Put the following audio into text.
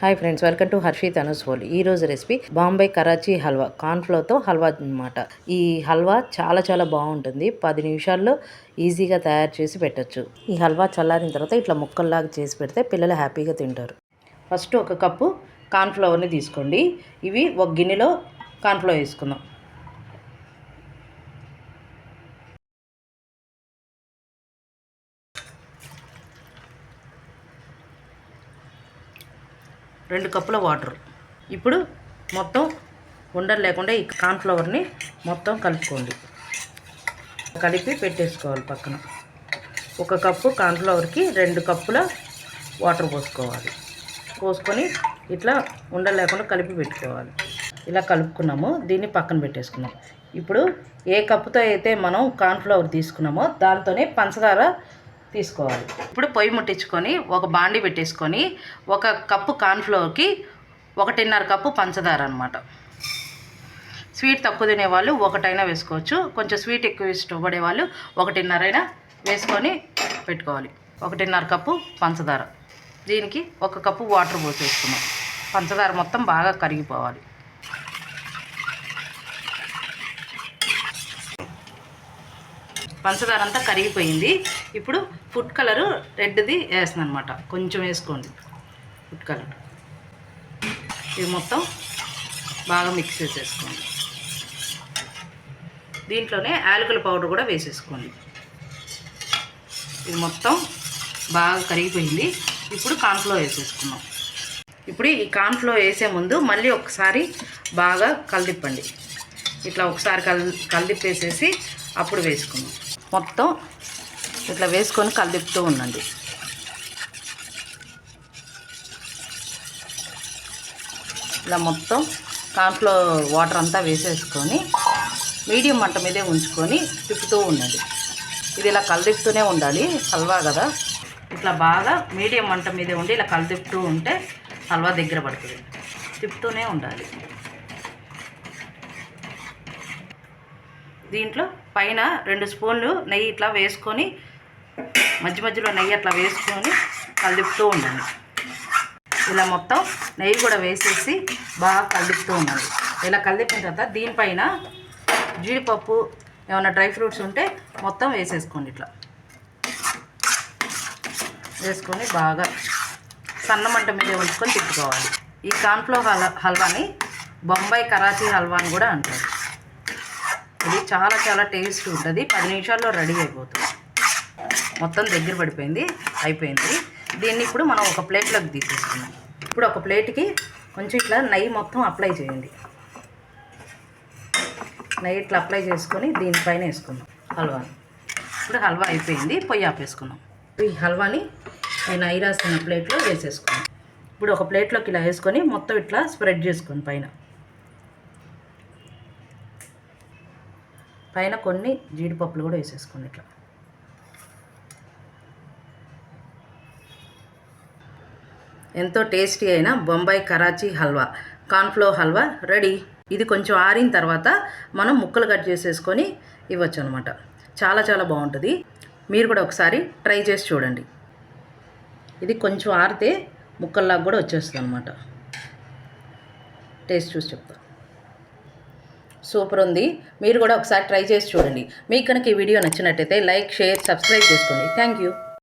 Hi friends welcome to Harshit అనుస్ హోల్ ఈ రోజు రెసిపీ బాంబే కరాచీ హల్వా కార్న్ఫ్లోతో హల్వా అన్నమాట. ఈ హల్వా చాలా చాలా బాగుంటుంది. పది నిమిషాల్లో ఈజీగా తయారు చేసి పెట్టచ్చు. ఈ హల్వా చల్లారిన తర్వాత ఇట్లా ముక్కల్లాగా చేసి పెడితే పిల్లలు హ్యాపీగా తింటారు. ఫస్ట్ ఒక కప్పు కార్న్ఫ్లవర్ని తీసుకోండి. ఇవి ఒక గిన్నెలో కార్న్ఫ్లవర్ వేసుకుందాం. రెండు కప్పుల వాటర్. ఇప్పుడు మొత్తం ఉండలు లేకుండా ఈ కార్న్ఫ్లవర్ని మొత్తం కలుపుకోండి. కలిపి పెట్టేసుకోవాలి పక్కన. ఒక కప్పు కార్న్ఫ్లవర్కి రెండు కప్పుల వాటర్ పోసుకోవాలి. పోసుకొని ఇట్లా ఉండలు లేకుండా కలిపి పెట్టుకోవాలి. ఇలా కలుపుకున్నాము దీన్ని పక్కన పెట్టేసుకున్నాం. ఇప్పుడు ఏ కప్పుతో అయితే మనం కార్న్ఫ్లవర్ తీసుకున్నామో దాంతోనే పంచదార తీసుకోవాలి. ఇప్పుడు పొయ్యి ముట్టించుకొని ఒక బాండి పెట్టేసుకొని ఒక కప్పు కాన్ఫ్లోర్కి ఒకటిన్నర కప్పు పంచదార అనమాట స్వీట్ తక్కువ తినేవాళ్ళు ఒకటైనా వేసుకోవచ్చు. కొంచెం స్వీట్ ఎక్కువ ఇష్టపడే వాళ్ళు ఒకటిన్నరైనా వేసుకొని పెట్టుకోవాలి. ఒకటిన్నర కప్పు పంచదార. దీనికి ఒక కప్పు వాటర్ పోసేసుకున్నాం. పంచదార మొత్తం బాగా కరిగిపోవాలి. పంచదార అంతా కరిగిపోయింది. ఇప్పుడు ఫుడ్ కలరు రెడ్ది వేస్తుంది అనమాట కొంచెం వేసుకోండి ఫుడ్ కలర్. ఇది మొత్తం బాగా మిక్స్ చేసేసుకోండి. దీంట్లోనే యాలకుల పౌడర్ కూడా వేసేసుకోండి. ఇది మొత్తం బాగా కరిగిపోయింది. ఇప్పుడు కాన్ఫ్లో వేసేసుకున్నాం ఇప్పుడు ఈ కాన్ఫ్లో వేసే ముందు మళ్ళీ ఒకసారి బాగా కలిదిప్పండి. ఇట్లా ఒకసారి కల్ కలిదిప్పేసేసి అప్పుడు వేసుకున్నాం మొత్తం ఇట్లా వేసుకొని కలిదిప్పుతూ ఉండండి. ఇలా మొత్తం దాంట్లో వాటర్ అంతా వేసేసుకొని మీడియం మంట మీదే ఉంచుకొని తిప్పుతూ ఉండండి. ఇది ఇలా కలిదిప్పుతూనే ఉండాలి హల్వా కదా. ఇట్లా బాగా మీడియం మంట మీదే ఉండి ఇలా కలిదిప్పుతూ ఉంటే హల్వా దగ్గర పడుతుంది. తిప్పుతూనే ఉండాలి. దీంట్లో పైన రెండు స్పూన్లు నెయ్యి ఇట్లా వేసుకొని మధ్య మధ్యలో నెయ్యి అట్లా వేసుకొని కలుపుతూ ఉండండి. ఇలా మొత్తం నెయ్యి కూడా వేసేసి బాగా కలుపుతూ ఉండాలి ఇలా కలిపిన తర్వాత దీనిపైన జీడిపప్పు ఏమైనా డ్రై ఫ్రూట్స్ ఉంటే మొత్తం వేసేసుకోండి ఇట్లా. వేసుకొని బాగా సన్న మంట మీద ఉంచుకొని తిప్పుకోవాలి. ఈ కాన్ఫ్లో హల్ హల్వాని బొంబాయి కరాచీ హల్వా అని కూడా అంటారు. ఇది చాలా చాలా టేస్ట్ ఉంటుంది. పది నిమిషాల్లో రెడీ అయిపోతుంది. మొత్తం దగ్గర పడిపోయింది అయిపోయింది. దీన్ని ఇప్పుడు మనం ఒక ప్లేట్లోకి తీసేసుకున్నాం ఇప్పుడు ఒక ప్లేట్కి కొంచెం ఇట్లా నెయ్యి మొత్తం అప్లై చేయండి. నెయ్యి ఇట్లా అప్లై చేసుకొని దీనిపైన వేసుకుందాం. హల్వాని ఇప్పుడు హల్వా అయిపోయింది పొయ్యి ఆపేసుకున్నాం ఈ హల్వాని ఈ నెయ్యి రాసిన ప్లేట్లో వేసేసుకున్నాం ఇప్పుడు ఒక ప్లేట్లోకి ఇలా వేసుకొని మొత్తం ఇట్లా స్ప్రెడ్ చేసుకుని పైన. పైన కొన్ని జీడిపప్పులు కూడా వేసేసుకోండి ఇట్లా. ఎంతో టేస్టీ అయిన బొంబాయి కరాచీ హల్వా కార్న్ఫ్లో హల్వా రెడీ. ఇది కొంచెం ఆరిన తర్వాత మనం ముక్కలు కట్ చేసేసుకొని ఇవ్వచ్చు అనమాట చాలా చాలా బాగుంటుంది. మీరు కూడా ఒకసారి ట్రై చేసి చూడండి. ఇది కొంచెం ఆరితే ముక్కల్లాగా కూడా వచ్చేస్తుంది అనమాట టేస్ట్ చూసి చెప్తాను సూపర్ ఉంది. మీరు కూడా ఒకసారి ట్రై చేసి చూడండి. మీకు కనుక ఈ వీడియో నచ్చినట్టయితే లైక్ షేర్ సబ్స్క్రైబ్ చేసుకోండి. Thank you.